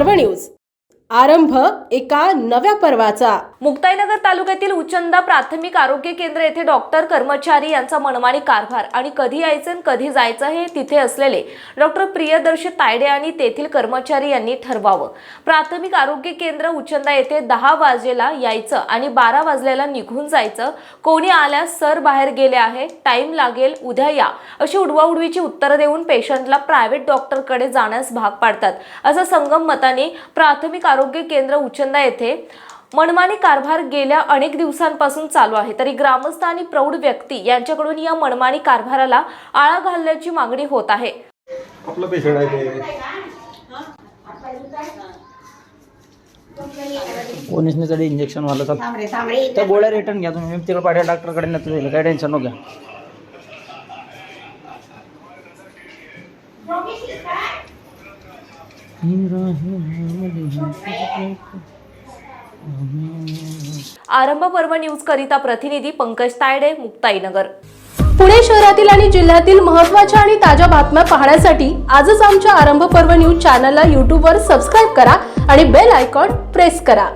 पर्व न्यूज आरंभ एका नव्या पर्वाचा. मुक्ताईनगर तालुक्यातील उचंदा प्राथमिक आरोग्य केंद्र येथे डॉक्टर कर्मचारी यांचा मनमानी कारभार आणि कधी यायचं आणि कधी जायचं हे तिथे असलेले डॉक्टर प्रियदर्शी तायडे आणि तेथील कर्मचारी यांनी ठरवावं. प्राथमिक आरोग्य केंद्र उचंदा येथे दहा वाजेला यायचं आणि बारा वाजलेला निघून जायचं. कोणी आल्यास सर बाहेर गेले आहे टाइम लागेल उद्या या. अशी उडवाउडवीची उत्तरं देऊन पेशंटला प्रायव्हेट डॉक्टरकडे जाण्यास भाग पाडतात. असं संगम मताने प्राथमिक आरोग्य केंद्र उचंदा येथे मनमानी कारभार गेल्या अनेक दिवसांपासून चालू आहे. तरी ग्रामस्थ आणि प्रौढ व्यक्ती यांच्याकडून या मनमानी कारभाराला आळा घालण्याची मागणी होत आहे. आपलं पेशंट आहे ते. कोणीसनीकडे इंजेक्शन वाला तर त्या गोळ्या रिटर्न घ्या तुम्ही. मी तिकडे पाठ्या डॉक्टरकडे नेतो जाईल काही टेन्शन नको घ्या. आरंभ पर्व न्यूज करिता प्रतिनिधी पंकज तायडे मुक्ताईनगर. पुणे शहरातील आणि जिल्ह्यातील महत्त्वाच्या आणि ताज्या बातम्या पाहण्यासाठी आजच आमच्या आरंभ पर्व न्यूज चॅनलला यूट्यूबवर सबस्क्राईब करा आणि बेल आयकॉन प्रेस करा.